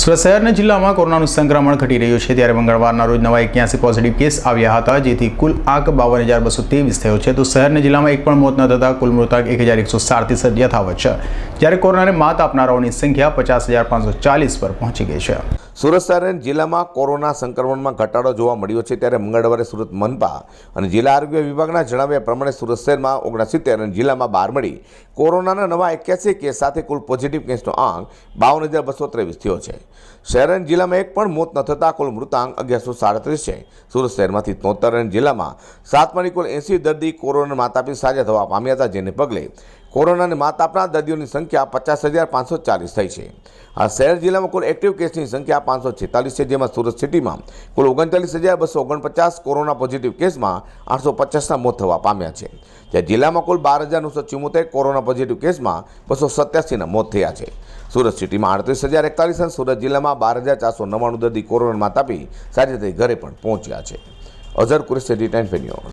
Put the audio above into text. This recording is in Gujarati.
સુરત શહેરના જિલ્લામાં કોરોનાનું સંક્રમણ ઘટી રહ્યું છે. ત્યારે મંગળવારના રોજ નવા એક્યાસી પોઝિટિવ કેસ આવ્યા હતા, જેથી કુલ આંક બાવન હજાર બસો ત્રેવીસ થયો છે. તો શહેરના જિલ્લામાં એક પણ મોત ન થતાં કુલ મૃતક એક હજાર એકસો સાડત્રીસ યથાવત છે. જ્યારે કોરોનાને માત આપનારાઓની સંખ્યા પચાસ હજાર પાંચસો ચાલીસ પર પહોંચી ગઈ છે. સુરત શહેર જિલ્લામાં કોરોના સંક્રમણમાં ઘટાડો જોવા મળ્યો છે ત્યારે મંગળવારે સુરત મનપા અને જિલ્લા આરોગ્ય વિભાગના જણાવ્યા પ્રમાણે સુરત શહેરમાં ઓગણસિત્તેર અને જિલ્લામાં બાર મળી કોરોનાના નવા એક્યાસી કેસ સાથે કુલ પોઝિટિવ કેસનો આંક બાવન હજાર બસો ત્રેવીસ થયો છે. શહેર જિલ્લામાં એક પણ મોત ન થતાં કુલ મૃતાંક અગિયારસો સાડત્રીસ છે. સુરત શહેરમાંથી તોતર જિલ્લામાં સાતમાની કુલ એંસી દર્દી કોરોના માતાપિત સાજા થવા પામ્યા હતા, જેને પગલે કોરોનાને માત આપનાર દર્દીઓની સંખ્યા પચાસ હજાર પાંચસો ચાલીસ થઈ છે. આ શહેર જિલ્લામાં કુલ એક્ટિવ કેસની સંખ્યા પાંચસો છેતાલીસ છે, જેમાં સુરત સિટીમાં કુલ ઓગણચાલીસ હજાર બસો ઓગણપચાસ કોરોના પોઝિટિવ કેસમાં આઠસો પચાસના મોત થવા પામ્યા છે. જ્યાં જિલ્લામાં કુલ બાર હજાર નવસો ચુમ્મોતેર કોરોના પોઝિટિવ કેસમાં બસો સત્યાસીના મોત થયા છે. સુરત સિટીમાં આડત્રીસ હજાર એકતાલીસ અને સુરત જિલ્લામાં બાર હજાર ચારસો નવ્વાણું દર્દી કોરોના માતાપી સારી રીતે ઘરે પણ પહોંચ્યા છે. અઝર કુરેશ ન્યૂઝ